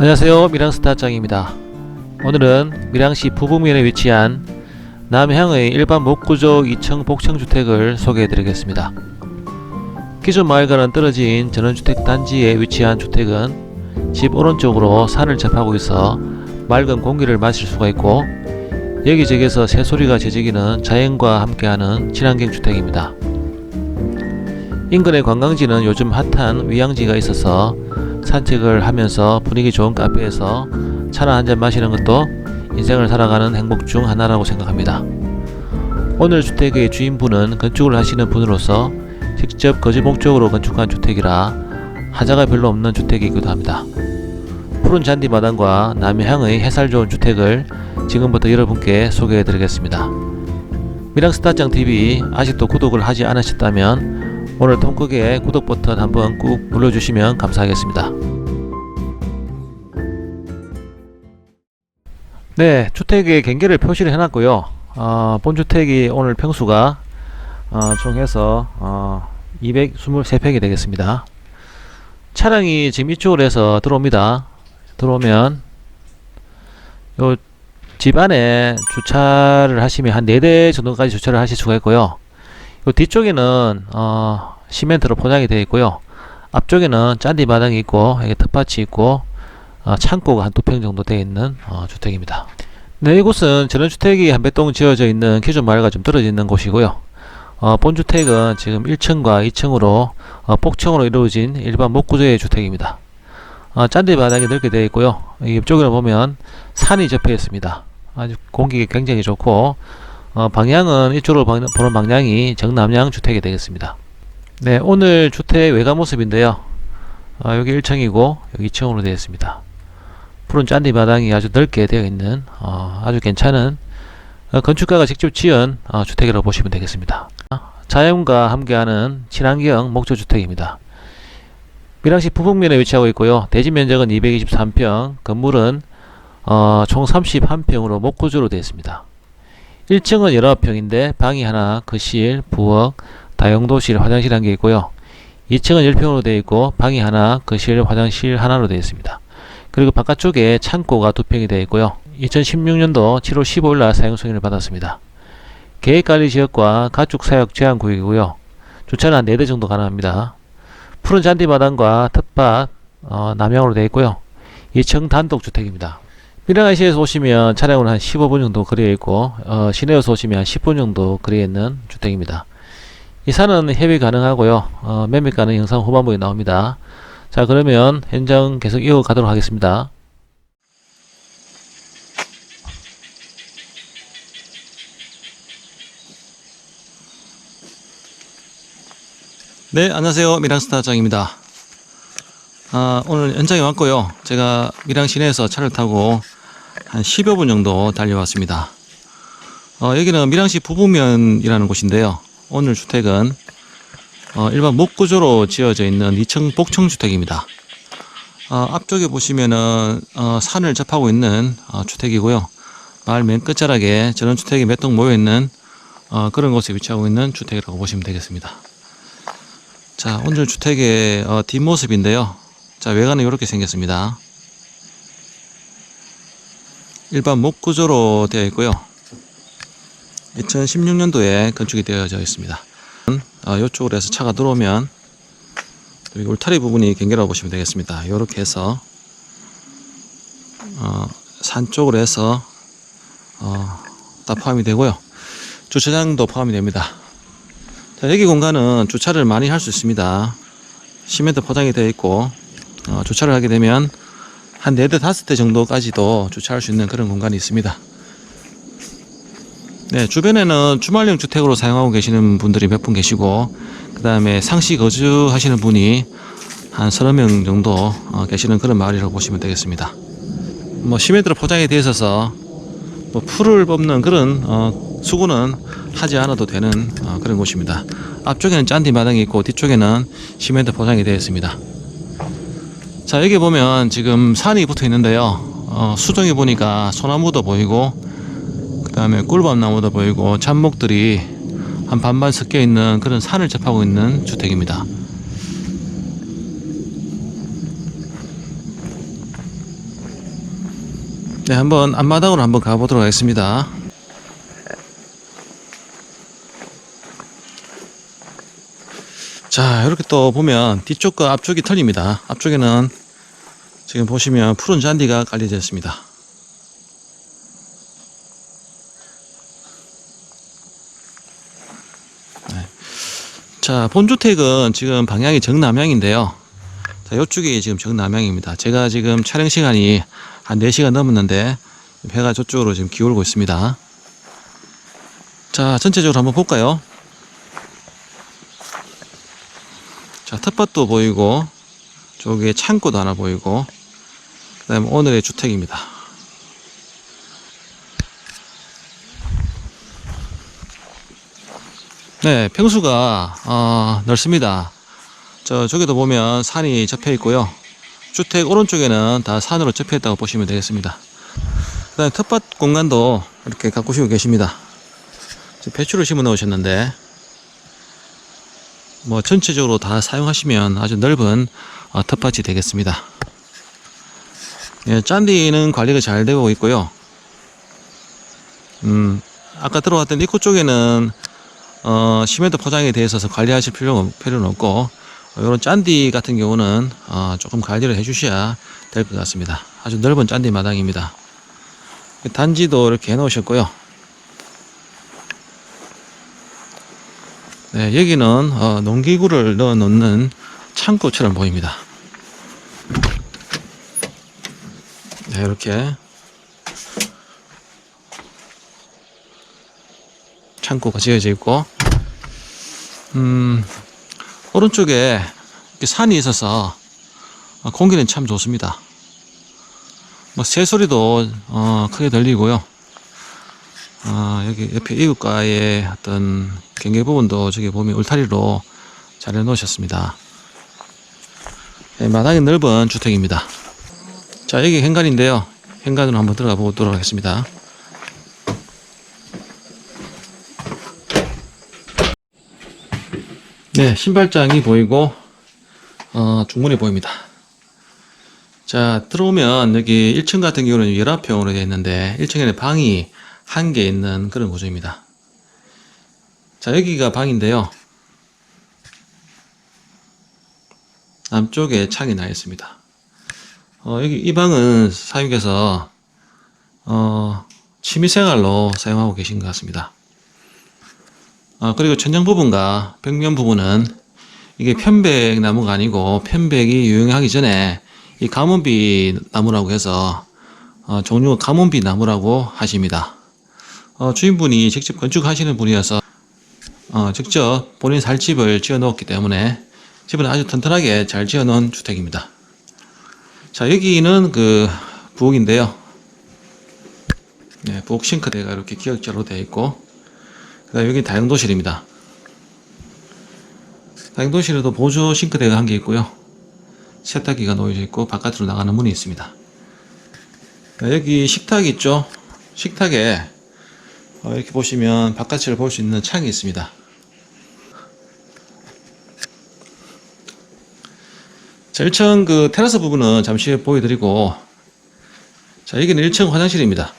안녕하세요. 미랑스타 짱입니다. 오늘은 밀양시 부부면에 위치한 남향의 일반 목구조 2층 복층주택을 소개해 드리겠습니다. 기존 마을과는 떨어진 전원주택 단지에 위치한 주택은 집 오른쪽으로 산을 접하고 있어 맑은 공기를 마실 수가 있고 여기저기서 새소리가 제지기는 자연과 함께하는 친환경 주택입니다. 인근의 관광지는 요즘 핫한 위양지가 있어서 산책을 하면서 분위기 좋은 카페에서 차나 한잔 마시는 것도 인생을 살아가는 행복 중 하나라고 생각합니다. 오늘 주택의 주인분은 건축을 하시는 분으로서 직접 거주 목적으로 건축한 주택이라 하자가 별로 없는 주택이기도 합니다. 푸른 잔디 마당과 남해향의 해살 좋은 주택을 지금부터 여러분께 소개해 드리겠습니다. 미랑스타짱 TV 아직도 구독을 하지 않으셨다면 오늘 통크게 구독 버튼 한번 꾹 눌러주시면 감사하겠습니다. 네, 주택의 경계를 표시를 해놨고요. 어, 본 주택이 오늘 평수가 어, 총 해서 어, 223평이 되겠습니다. 차량이 지금 이쪽으로 해서 들어옵니다. 들어오면 요 집 안에 주차를 하시면 한 4대 정도까지 주차를 하실 수가 있고요. 요 뒤쪽에는 어, 시멘트로 포장이 되어 있고요. 앞쪽에는 잔디 마당이 있고 여기 텃밭이 있고 어, 창고가 한 두 평 정도 되어 있는 어, 주택입니다. 네, 이곳은 전원주택이 한 배동 지어져 있는 기존 마을과 좀 떨어져 있는 곳이고요. 어, 본 주택은 지금 1층과 2층으로 어, 복층으로 이루어진 일반 목구조의 주택입니다. 어, 잔디 바닥이 넓게 되어 있고요. 이쪽으로 보면 산이 접해 있습니다. 아주 공기가 굉장히 좋고 어, 방향은 이쪽으로 방- 보는 방향이 정남향 주택이 되겠습니다. 네, 오늘 주택 외관 모습인데요. 어, 여기 1층이고 여기 2층으로 되어 있습니다. 푸른 잔디 마당이 아주 넓게 되어 있는 어, 아주 괜찮은 어, 건축가가 직접 지은 어, 주택이라고 보시면 되겠습니다. 자연과 함께하는 친환경 목조 주택입니다. 밀양시 부북면에 위치하고 있고요. 대지 면적은 223평, 건물은 어, 총 31평으로 목구조로 되어 있습니다. 1층은 19평인데 방이 하나, 거실, 부엌, 다용도실, 화장실 한 개 있고요. 2층은 10평으로 되어 있고 방이 하나, 거실, 화장실 하나로 되어 있습니다. 그리고 바깥쪽에 창고가 두 평이 되어 있고요. 2016년도 7월 15일 날 사용 승인을 받았습니다. 계획관리지역과 가축 사육 제한 구역이고요. 주차는 한 4대 정도 가능합니다. 푸른 잔디 마당과 텃밭 어, 남향으로 되어 있고요. 2층 단독 주택입니다. 미랑아시에서 오시면 차량으로 한 15분 정도 거리에 있고 어, 시내에서 오시면 한 10분 정도 거리에 있는 주택입니다. 이 산은 협의 가능하고요. 어, 매매가는 영상 후반부에 나옵니다. 자 그러면 현장 계속 이어가도록 하겠습니다. 네 안녕하세요 미랑스타 장입니다. 아, 오늘 현장에 왔고요. 제가 밀양 시내에서 차를 타고 한 10여 분 정도 달려왔습니다. 어, 여기는 밀양시 부부면이라는 곳인데요. 오늘 주택은 어, 일반 목구조로 지어져 있는 2층 복층 주택입니다. 어, 앞쪽에 보시면은 어, 산을 접하고 있는 어, 주택이고요. 마을 맨 끝자락에 전원주택이 몇 동 모여 있는 어, 그런 곳에 위치하고 있는 주택이라고 보시면 되겠습니다. 자, 오늘 주택의 어, 뒷모습인데요. 자, 외관은 이렇게 생겼습니다. 일반 목구조로 되어 있고요. 2016년도에 건축이 되어져 있습니다. 어, 이쪽으로 해서 차가 들어오면 울타리 부분이 경계라고 보시면 되겠습니다. 이렇게 해서 어, 산 쪽으로 해서 어, 다 포함이 되고요. 주차장도 포함이 됩니다. 자, 여기 공간은 주차를 많이 할 수 있습니다. 시멘트 포장이 되어 있고 어, 주차를 하게 되면 한 4대 5대 정도까지도 주차할 수 있는 그런 공간이 있습니다. 네, 주변에는 주말용 주택으로 사용하고 계시는 분들이 몇 분 계시고 그 다음에 상시 거주하시는 분이 한 서너 명 정도 어, 계시는 그런 마을이라고 보시면 되겠습니다. 뭐 시멘트로 포장이 되어 있어서 뭐 풀을 뽑는 그런 어, 수고는 하지 않아도 되는 어, 그런 곳입니다. 앞쪽에는 잔디 마당이 있고 뒤쪽에는 시멘트 포장이 되어 있습니다. 자 여기 보면 지금 산이 붙어 있는데요. 어, 수정해 보니까 소나무도 보이고 그 다음에 꿀밤나무도 보이고 잡목들이 한 반반 섞여 있는 그런 산을 접하고 있는 주택입니다. 네, 한번 앞마당으로 한번 가보도록 하겠습니다. 자, 이렇게 또 보면 뒤쪽과 앞쪽이 틀립니다. 앞쪽에는 지금 보시면 푸른 잔디가 있습니다. 네. 자, 본주택은 지금 방향이 정남향인데요. 자, 이쪽이 지금 정남향입니다. 제가 지금 촬영 시간이 한 4시간 넘었는데 배가 저쪽으로 지금 기울고 있습니다. 자, 전체적으로 한번 볼까요? 자, 텃밭도 보이고, 저기에 창고도 하나 보이고, 그 다음에 오늘의 주택입니다. 네, 평수가, 어, 넓습니다. 저, 저기도 보면 산이 접해 있고요. 주택 오른쪽에는 다 산으로 접해 있다고 보시면 되겠습니다. 그 다음에 텃밭 공간도 이렇게 가꾸시고 계십니다. 배추를 심어 놓으셨는데, 뭐 전체적으로 다 사용하시면 아주 넓은 어, 텃밭이 되겠습니다. 예, 짠디는 관리가 잘 되고 있고요. 음, 아까 들어왔던 입구 쪽에는 어, 시멘트 포장에 대해서 관리하실 필요는, 필요는 없고 이런 짠디 같은 경우는 어, 조금 관리를 해주셔야 될 것 같습니다. 아주 넓은 짠디 마당입니다. 단지도 이렇게 해놓으셨고요. 네, 여기는 어, 농기구를 넣어 놓는 창고처럼 보입니다. 네, 이렇게 창고가 지어져 있고, 음, 오른쪽에 산이 있어서 어, 공기는 참 좋습니다. 뭐 새소리도 어, 크게 들리고요. 아, 여기 옆에 이웃가의 어떤 경계 부분도 저기 보면 울타리로 잘 해놓으셨습니다. 네, 마당이 넓은 주택입니다. 자, 여기 현관인데요. 현관으로 한번 들어가 보도록 하겠습니다. 네, 신발장이 보이고, 어, 중문이 보입니다. 자, 들어오면 여기 1층 같은 경우는 열합형으로 되어 있는데, 1층에는 방이 한 개 있는 그런 구조입니다. 자, 여기가 방인데요. 남쪽에 창이 나 있습니다. 어, 여기 이 방은 사육에서 어, 취미생활로 사용하고 계신 것 같습니다. 어, 그리고 천장 부분과 벽면 부분은 이게 편백 나무가 아니고 편백이 유용하기 전에 이 가문비 나무라고 해서 어, 종류가 가문비 나무라고 하십니다. 어, 주인분이 직접 건축하시는 분이어서 어, 직접 본인 살 집을 지어 놓았기 때문에 집은 아주 튼튼하게 잘 지어 놓은 주택입니다. 자, 여기는 그 부엌인데요. 네, 부엌 싱크대가 이렇게 기역자로 되어 있고, 그 다음 여기 다용도실입니다. 다용도실에도 보조 싱크대가 한 개 있고요. 세탁기가 놓여져 있고, 바깥으로 나가는 문이 있습니다. 자, 여기 식탁 있죠? 식탁에 어, 이렇게 보시면 바깥을 볼 수 있는 창이 있습니다. 자, 1층 그 테라스 부분은 잠시 보여드리고, 자, 여기는 1층 화장실입니다.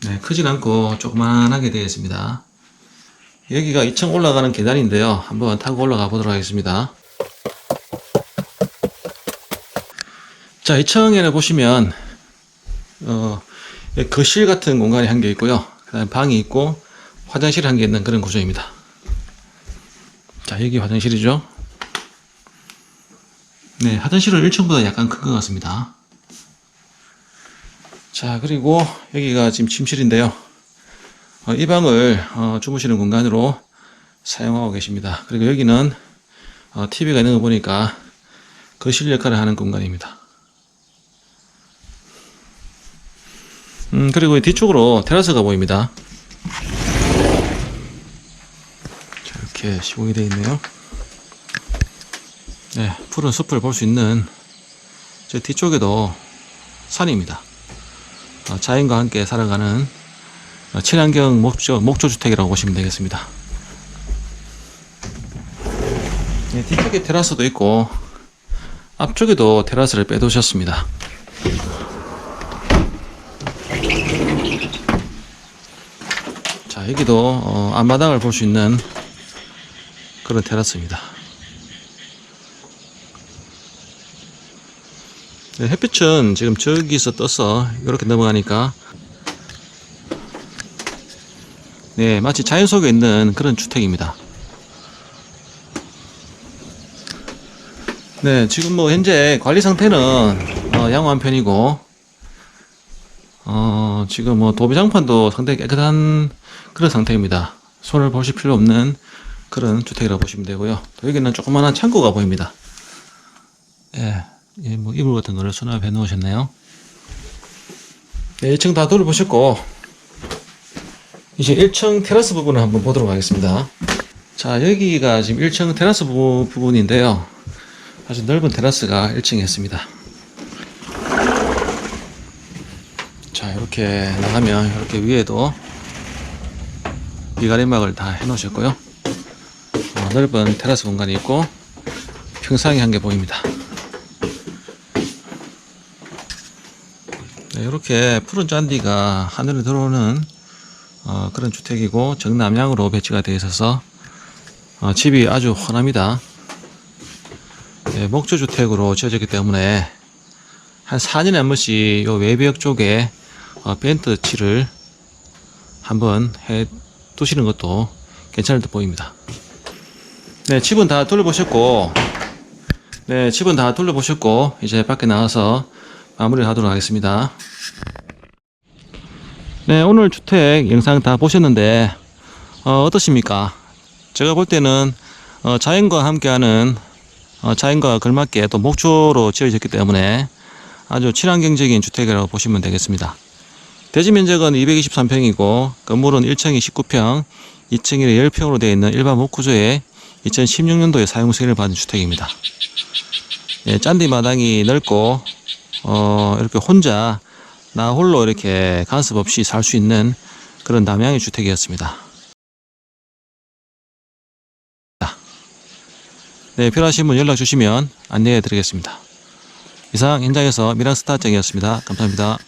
네, 크진 않고 조그만하게 되어 있습니다. 여기가 2층 올라가는 계단인데요. 한번 타고 올라가 보도록 하겠습니다. 자, 2층에는 보시면, 어, 거실 같은 공간이 한 개 있고요. 그 다음에 방이 있고, 화장실 한 개 있는 그런 구조입니다. 자, 여기 화장실이죠. 네, 화장실은 1층보다 약간 큰 것 같습니다. 자, 그리고 여기가 지금 침실인데요. 어, 이 방을 어, 주무시는 공간으로 사용하고 계십니다. 그리고 여기는 어, TV가 있는 거 보니까 거실 역할을 하는 공간입니다. 음, 그리고 이 뒤쪽으로 테라스가 보입니다. 자, 이렇게 시공이 되어 있네요. 네, 푸른 숲을 볼 수 있는 제 뒤쪽에도 산입니다. 어, 자연과 함께 살아가는 어, 친환경 목조, 목조주택이라고 보시면 되겠습니다. 네, 뒤쪽에 테라스도 있고 앞쪽에도 테라스를 빼두셨습니다. 자, 여기도 어, 앞마당을 볼 수 있는 그런 테라스입니다. 햇빛은 지금 저기서 떠서 이렇게 넘어가니까 네, 마치 자연 속에 있는 그런 주택입니다. 네, 지금 뭐 현재 관리 상태는 어, 양호한 편이고 어, 지금 뭐 도배장판도 상당히 깨끗한 그런 상태입니다. 손을 보실 필요 없는 그런 주택이라고 보시면 되고요. 또 여기는 조그마한 창고가 보입니다. 예, 예, 뭐 이불 같은 거를 수납해 놓으셨네요. 네, 1층 다 둘러보셨고 이제 1층 테라스 부분을 한번 보도록 하겠습니다. 자, 여기가 지금 1층 테라스 부, 부분인데요. 아주 넓은 테라스가 1층에 있습니다. 자, 이렇게 나가면 이렇게 위에도 비가림막을 다 해놓으셨고요. 어, 넓은 테라스 공간이 있고 평상이 한 개 보입니다. 네, 이렇게 푸른 잔디가 하늘에 들어오는 어, 그런 주택이고 정남향으로 배치가 되어 있어서 어, 집이 아주 훤합니다. 네, 목조 주택으로 지어졌기 때문에 한 4년에 한 번씩 요 외벽 쪽에 어, 벤트 칠을 한번 해 두시는 것도 괜찮을 듯 보입니다. 네, 집은 다 둘러보셨고, 네, 집은 다 둘러보셨고, 이제 밖에 나가서 마무리를 하도록 하겠습니다. 네, 오늘 주택 영상 다 보셨는데, 어, 어떠십니까? 제가 볼 때는, 어, 자연과 함께하는, 어, 자연과 걸맞게 또 목조로 지어졌기 때문에 아주 친환경적인 주택이라고 보시면 되겠습니다. 대지 면적은 223평이고 건물은 1층이 19평, 2층이 10평으로 되어 있는 일반 목구조에 2016년도에 사용 승인을 받은 주택입니다. 예, 짠디 마당이 넓고 어, 이렇게 혼자 나 홀로 이렇게 간섭 없이 살 수 있는 그런 남양의 주택이었습니다. 네, 필요하신 분 연락 주시면 안내해 드리겠습니다. 이상 현장에서 미랑스타장이었습니다. 감사합니다.